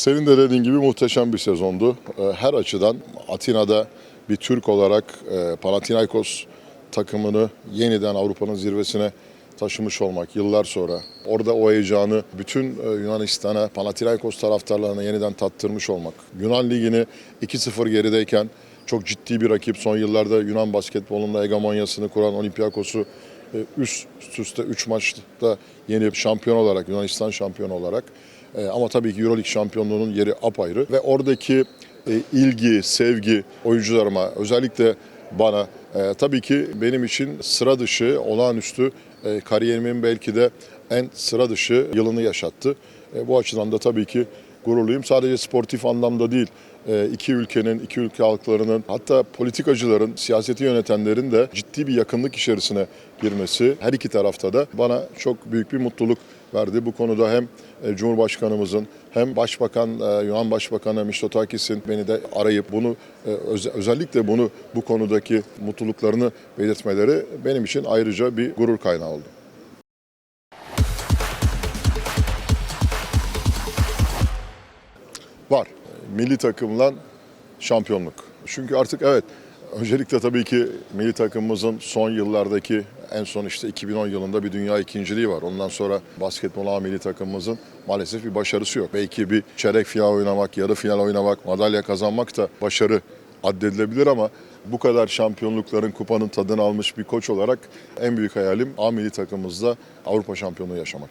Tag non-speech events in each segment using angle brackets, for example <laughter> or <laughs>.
Senin de dediğin gibi muhteşem bir sezondu. Ee, Her açıdan Atina'da bir Türk olarak e, Panathinaikos takımını yeniden Avrupa'nın zirvesine taşımış olmak yıllar sonra. Orada o heyecanı bütün e, Yunanistan'a, Panathinaikos taraftarlarına yeniden tattırmış olmak. Yunan Ligi'ni 2-0 gerideyken çok ciddi bir rakip. Son yıllarda Yunan basketbolunda hegemonyasını kuran Olympiakos'u e, üst üste 3 maçta yenip şampiyon olarak, Yunanistan şampiyonu olarak e, ama tabii ki Euroleague şampiyonluğunun yeri apayrı ve oradaki e, ilgi, sevgi oyuncularıma özellikle bana e, tabii ki benim için sıra dışı, olağanüstü kariyerimin belki de en sıra dışı yılını yaşattı. Bu açıdan da tabii ki gururluyum. Sadece sportif anlamda değil, iki ülkenin, iki ülke halklarının hatta politikacıların, siyaseti yönetenlerin de ciddi bir yakınlık içerisine girmesi her iki tarafta da bana çok büyük bir mutluluk verdi. Bu konuda hem e, Cumhurbaşkanımızın hem Başbakan e, Yunan Başbakanı Mitsotakis'in beni de arayıp bunu e, öz- özellikle bunu bu konudaki mutluluklarını belirtmeleri benim için ayrıca bir gurur kaynağı oldu. Var. Milli takımla şampiyonluk. Çünkü artık evet öncelikle tabii ki milli takımımızın son yıllardaki en son işte 2010 yılında bir dünya ikinciliği var. Ondan sonra basketbol milli takımımızın maalesef bir başarısı yok. Belki bir çeyrek final oynamak, yarı final oynamak, madalya kazanmak da başarı addedilebilir ama bu kadar şampiyonlukların kupanın tadını almış bir koç olarak en büyük hayalim A milli takımımızda Avrupa şampiyonluğu yaşamak.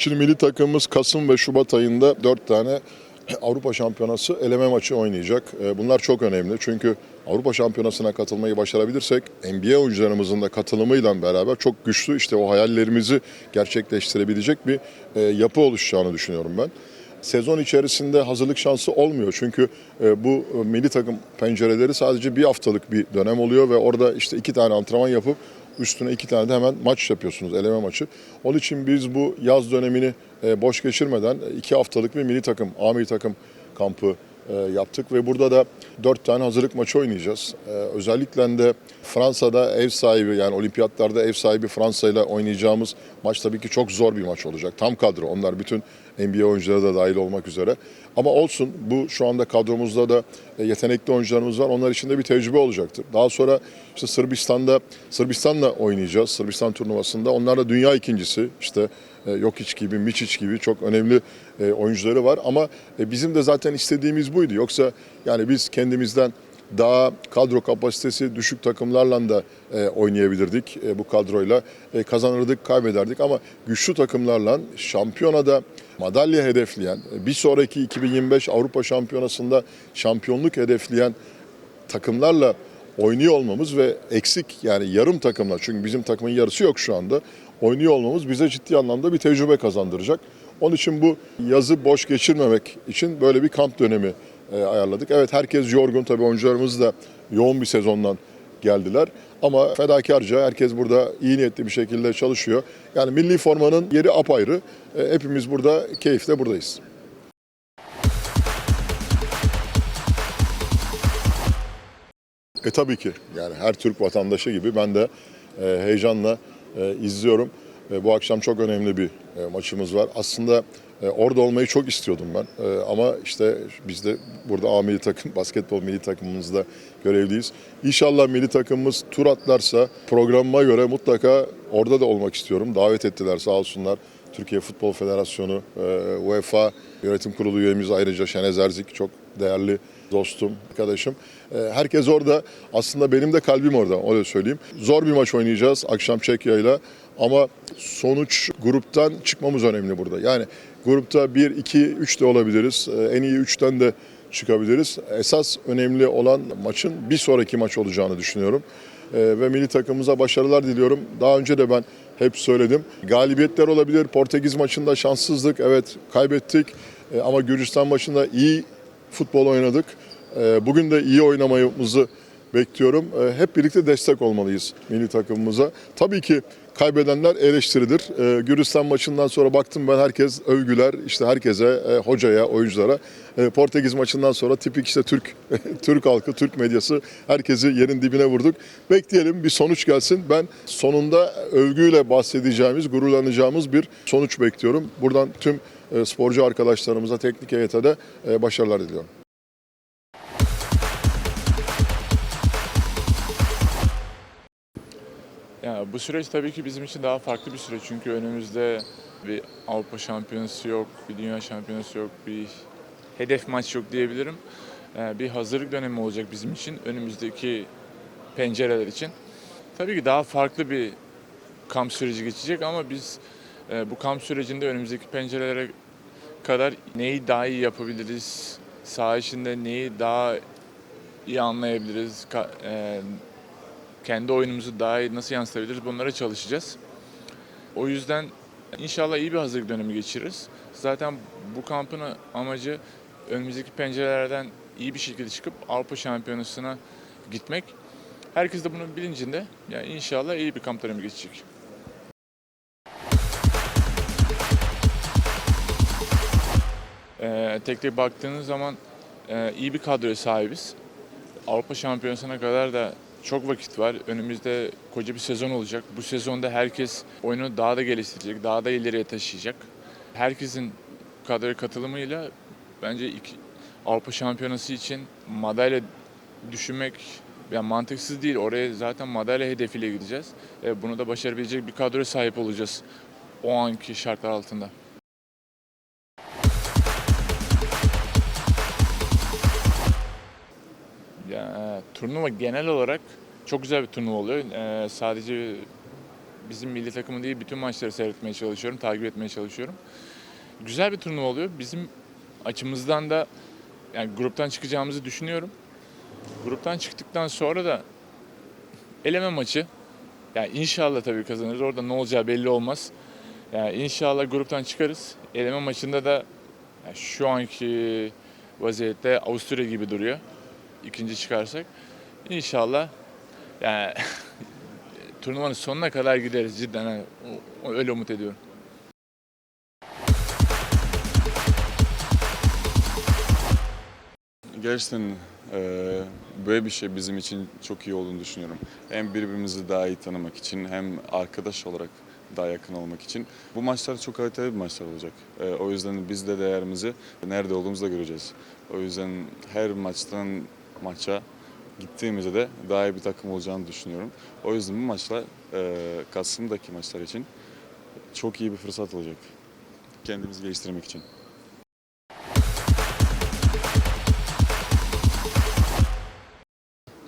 Şimdi milli takımımız Kasım ve Şubat ayında 4 tane Avrupa Şampiyonası eleme maçı oynayacak. Ee, Bunlar çok önemli çünkü Avrupa Şampiyonası'na katılmayı başarabilirsek NBA oyuncularımızın da katılımıyla beraber çok güçlü işte o hayallerimizi gerçekleştirebilecek bir e, yapı oluşacağını düşünüyorum ben. Sezon içerisinde hazırlık şansı olmuyor çünkü e, bu e, milli takım pencereleri sadece bir haftalık bir dönem oluyor ve orada işte iki tane antrenman yapıp üstüne iki tane de hemen maç yapıyorsunuz, eleme maçı. Onun için biz bu yaz dönemini e, boş geçirmeden iki haftalık bir milli takım, A milli takım kampı e, yaptık ve burada da dört tane hazırlık maçı oynayacağız. E, özellikle de Fransa'da ev sahibi yani olimpiyatlarda ev sahibi Fransa ile oynayacağımız maç tabii ki çok zor bir maç olacak. Tam kadro onlar bütün NBA oyuncuları da dahil olmak üzere. Ama olsun bu şu anda kadromuzda da e, yetenekli oyuncularımız var. Onlar için de bir tecrübe olacaktır. Daha sonra işte Sırbistan'da Sırbistan'la oynayacağız. Sırbistan turnuvasında. Onlar da dünya ikincisi. İşte e, Jokic gibi, Mičić gibi çok önemli e, oyuncuları var. Ama e, bizim de zaten istediğimiz buydu. Yoksa yani biz kendimizden daha kadro kapasitesi düşük takımlarla da e, oynayabilirdik e, bu kadroyla. E, kazanırdık, kaybederdik ama güçlü takımlarla şampiyonada madalya hedefleyen, e, bir sonraki 2025 Avrupa Şampiyonası'nda şampiyonluk hedefleyen takımlarla oynuyor olmamız ve eksik yani yarım takımla çünkü bizim takımın yarısı yok şu anda oynuyor olmamız bize ciddi anlamda bir tecrübe kazandıracak. Onun için bu yazı boş geçirmemek için böyle bir kamp dönemi e, ayarladık. Evet herkes yorgun tabii oyuncularımız da yoğun bir sezondan geldiler. Ama fedakarca herkes burada iyi niyetli bir şekilde çalışıyor. Yani milli formanın yeri apayrı. E, hepimiz burada keyifle buradayız. E tabii ki yani her Türk vatandaşı gibi ben de e, heyecanla e, izliyorum. E, bu akşam çok önemli bir e, maçımız var. Aslında e, orada olmayı çok istiyordum ben. E, ama işte biz de burada A milli takım, <laughs> basketbol milli takımımızda görevliyiz. İnşallah milli takımımız tur atlarsa programıma göre mutlaka orada da olmak istiyorum. Davet ettiler sağ olsunlar. Türkiye Futbol Federasyonu, e, UEFA Yönetim Kurulu üyemiz ayrıca Şenez Erzik çok değerli dostum, arkadaşım. E, Herkes orada. Aslında benim de kalbim orada, öyle söyleyeyim. Zor bir maç oynayacağız akşam Çekya'yla. Ama sonuç gruptan çıkmamız önemli burada. Yani grupta 1, 2, 3 de olabiliriz. E, En iyi 3'ten de çıkabiliriz. Esas önemli olan maçın bir sonraki maç olacağını düşünüyorum. E, Ve milli takımımıza başarılar diliyorum. Daha önce de ben hep söyledim. Galibiyetler olabilir. Portekiz maçında şanssızlık. Evet kaybettik. Ama Gürcistan maçında iyi futbol oynadık. E, Bugün de iyi oynamamızı bekliyorum. E, Hep birlikte destek olmalıyız milli takımımıza. Tabii ki kaybedenler eleştirilir. E, Gürcistan maçından sonra baktım ben herkes övgüler işte herkese, e, hocaya, oyunculara. Portekiz maçından sonra tipik işte Türk <laughs> Türk halkı, Türk medyası herkesi yerin dibine vurduk. Bekleyelim bir sonuç gelsin. Ben sonunda övgüyle bahsedeceğimiz, gururlanacağımız bir sonuç bekliyorum. Buradan tüm e, sporcu arkadaşlarımıza, teknik heyete de e, başarılar diliyorum. Bu süreç tabii ki bizim için daha farklı bir süreç çünkü önümüzde bir Avrupa Şampiyonası yok, bir Dünya Şampiyonası yok, bir hedef maç yok diyebilirim. Ee, Bir hazırlık dönemi olacak bizim için önümüzdeki pencereler için. Tabii ki daha farklı bir kamp süreci geçecek ama biz e, bu kamp sürecinde önümüzdeki pencerelere kadar neyi daha iyi yapabiliriz, saha içinde neyi daha iyi anlayabiliriz, e, kendi oyunumuzu daha iyi nasıl yansıtabiliriz bunlara çalışacağız. O yüzden inşallah iyi bir hazırlık dönemi geçiririz. Zaten bu kampın amacı önümüzdeki pencerelerden iyi bir şekilde çıkıp Avrupa Şampiyonası'na gitmek. Herkes de bunun bilincinde. Yani inşallah iyi bir kamp dönemi geçecek. Ee, tek tek baktığınız zaman e, iyi bir kadroya sahibiz. Avrupa Şampiyonası'na kadar da çok vakit var. Önümüzde koca bir sezon olacak. Bu sezonda herkes oyunu daha da geliştirecek, daha da ileriye taşıyacak. Herkesin kadroya katılımıyla bence iki, Avrupa Şampiyonası için madalya düşünmek yani mantıksız değil. Oraya zaten madalya hedefiyle gideceğiz. E, bunu da başarabilecek bir kadroya sahip olacağız o anki şartlar altında. Turnuva genel olarak çok güzel bir turnuva oluyor. Ee, sadece bizim milli takımın değil bütün maçları seyretmeye çalışıyorum, takip etmeye çalışıyorum. Güzel bir turnuva oluyor. Bizim açımızdan da yani gruptan çıkacağımızı düşünüyorum. Gruptan çıktıktan sonra da eleme maçı. Yani inşallah tabii kazanırız. Orada ne olacağı belli olmaz. Yani inşallah gruptan çıkarız. Eleme maçında da yani şu anki vaziyette Avusturya gibi duruyor ikinci çıkarsak. İnşallah yani <laughs> turnuvanın sonuna kadar gideriz cidden. o- öyle umut ediyorum. Gerçekten eee, böyle bir şey bizim için çok iyi olduğunu düşünüyorum. Hem birbirimizi daha iyi tanımak için hem arkadaş olarak daha yakın olmak için. Bu maçlar çok kaliteli bir maçlar olacak. Eee, o yüzden biz de değerimizi nerede olduğumuzda göreceğiz. O yüzden her maçtan maça gittiğimizde de daha iyi bir takım olacağını düşünüyorum. O yüzden bu maçlar eee Kasım'daki maçlar için çok iyi bir fırsat olacak. Kendimizi geliştirmek için.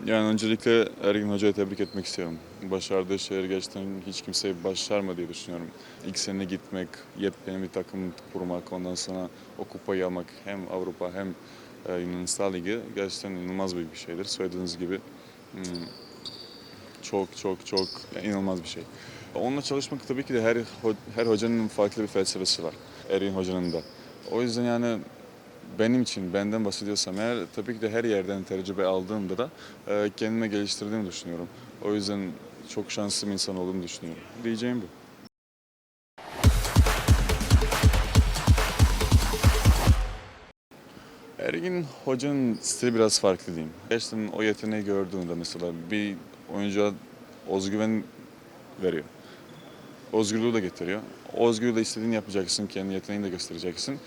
Yani öncelikle Ergin Hoca'yı tebrik etmek istiyorum. Başardığı şeyleri gerçekten hiç kimse başarmadı diye düşünüyorum. İlk sene gitmek, yepyeni bir takım kurmak, ondan sonra o kupayı almak hem Avrupa hem e, Yunanistan Ligi gerçekten inanılmaz bir şeydir. Söylediğiniz gibi hmm, çok çok çok inanılmaz bir şey. Onunla çalışmak tabii ki de her her hocanın farklı bir felsefesi var. Ergin Hoca'nın da. O yüzden yani benim için, benden bahsediyorsam eğer tabii ki de her yerden tecrübe aldığımda da e, kendime geliştirdiğimi düşünüyorum. O yüzden çok şanslı bir insan olduğumu düşünüyorum. Diyeceğim bu. Ergin Hoca'nın stili biraz farklı diyeyim. Gerçekten o yeteneği gördüğünde mesela bir oyuncuya özgüven veriyor. Özgürlüğü de getiriyor. Özgürlüğü de istediğini yapacaksın, kendi yeteneğini de göstereceksin.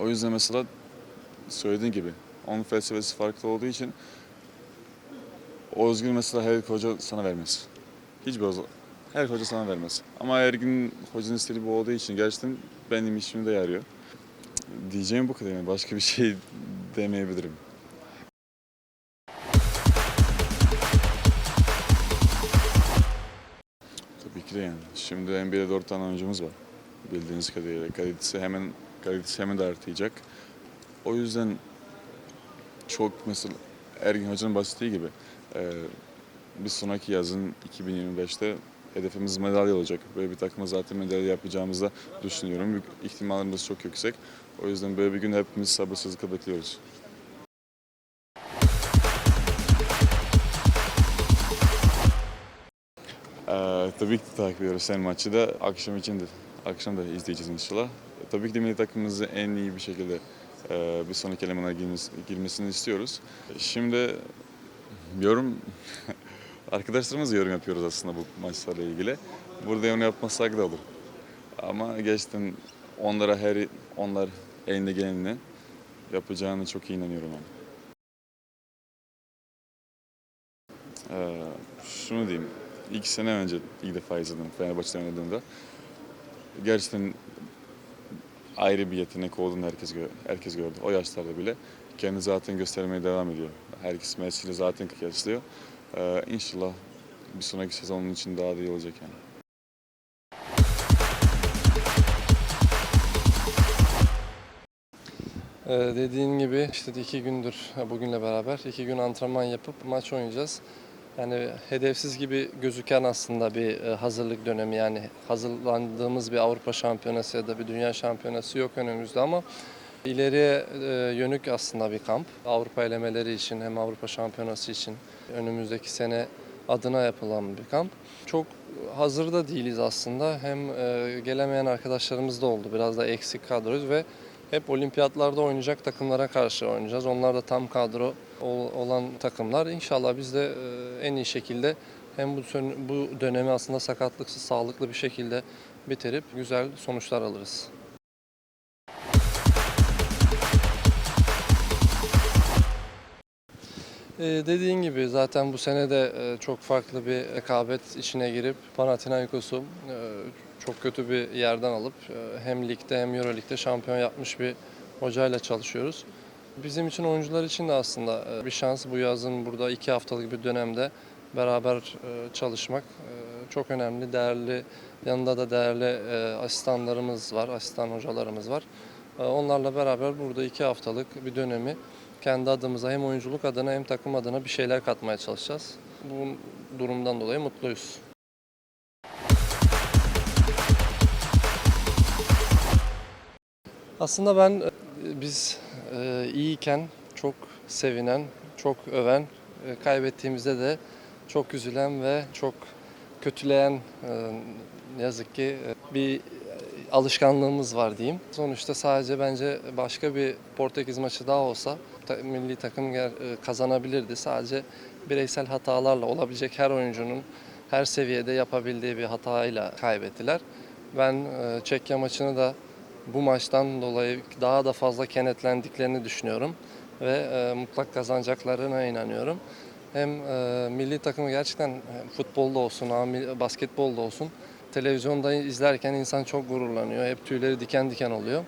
O yüzden mesela söylediğin gibi onun felsefesi farklı olduğu için o özgür mesela her hoca sana vermez. Hiçbir hoca, her hoca sana vermez. Ama Ergin hocanın stili bu olduğu için gerçekten benim işimi de yarıyor. Diyeceğim bu kadar yani başka bir şey demeyebilirim. Tabii ki de yani. Şimdi NBA'de dört tane oyuncumuz var. Bildiğiniz kadarıyla. Kalitesi hemen, kalitesi hemen de artacak. O yüzden çok mesela Ergin Hoca'nın bahsettiği gibi e, bir sonraki yazın 2025'te hedefimiz madalya olacak. Böyle bir takıma zaten madalya yapacağımızı düşünüyorum. İhtimallerimiz çok yüksek. O yüzden böyle bir gün hepimiz sabırsızlıkla bekliyoruz. Ee, tabii ki takip ediyoruz. Sen maçı da akşam için de akşam da izleyeceğiz inşallah. Tabii ki de milli takımımızı en iyi bir şekilde e, bir sonraki elemana girmesi- girmesini istiyoruz. Şimdi yorum <laughs> arkadaşlarımız yorum yapıyoruz aslında bu maçlarla ilgili. Burada yorum yapmasak da olur. Ama gerçekten onlara her onlar elinde geleni yapacağını çok iyi inanıyorum ben. Ee, şunu diyeyim. İki sene önce ilk defa izledim Fenerbahçe'de oynadığımda. Gerçekten ayrı bir yetenek olduğunu herkes, gö- herkes gördü. O yaşlarda bile. Kendi zaten göstermeye devam ediyor. Herkes Messi ile zaten kıyaslıyor. Ee, inşallah bir sonraki sezonun için daha da iyi olacak yani. Ee, dediğin gibi işte iki gündür bugünle beraber iki gün antrenman yapıp maç oynayacağız. Yani hedefsiz gibi gözüken aslında bir e, hazırlık dönemi yani hazırlandığımız bir Avrupa Şampiyonası ya da bir Dünya Şampiyonası yok önümüzde ama ileriye e, yönük aslında bir kamp. Avrupa elemeleri için hem Avrupa Şampiyonası için önümüzdeki sene adına yapılan bir kamp. Çok hazır da değiliz aslında. Hem e, gelemeyen arkadaşlarımız da oldu. Biraz da eksik kadroyuz ve hep olimpiyatlarda oynayacak takımlara karşı oynayacağız. Onlar da tam kadro ol- olan takımlar. İnşallah biz de e, en iyi şekilde hem bu bu dönemi aslında sakatlıksız, sağlıklı bir şekilde bitirip güzel sonuçlar alırız. Ee, dediğin gibi zaten bu sene de e, çok farklı bir rekabet içine girip Panathinaikos'u e, çok kötü bir yerden alıp e, hem ligde hem Euroleague'de şampiyon yapmış bir hocayla çalışıyoruz. Bizim için oyuncular için de aslında bir şans bu yazın burada iki haftalık bir dönemde beraber çalışmak çok önemli. Değerli yanında da değerli asistanlarımız var, asistan hocalarımız var. Onlarla beraber burada iki haftalık bir dönemi kendi adımıza hem oyunculuk adına hem takım adına bir şeyler katmaya çalışacağız. Bu durumdan dolayı mutluyuz. Aslında ben e, biz e, iyiyken çok sevinen, çok öven, e, kaybettiğimizde de çok üzülen ve çok kötüleyen e, ne yazık ki e, bir alışkanlığımız var diyeyim. Sonuçta sadece bence başka bir Portekiz maçı daha olsa milli takım e, kazanabilirdi. Sadece bireysel hatalarla olabilecek her oyuncunun her seviyede yapabildiği bir hatayla kaybettiler. Ben e, Çekya maçını da bu maçtan dolayı daha da fazla kenetlendiklerini düşünüyorum ve e, mutlak kazanacaklarına inanıyorum. Hem e, milli takımı gerçekten futbolda olsun, basketbolda olsun televizyonda izlerken insan çok gururlanıyor. Hep tüyleri diken diken oluyor.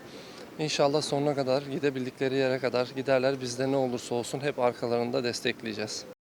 İnşallah sonuna kadar gidebildikleri yere kadar giderler. Bizde ne olursa olsun hep arkalarında destekleyeceğiz.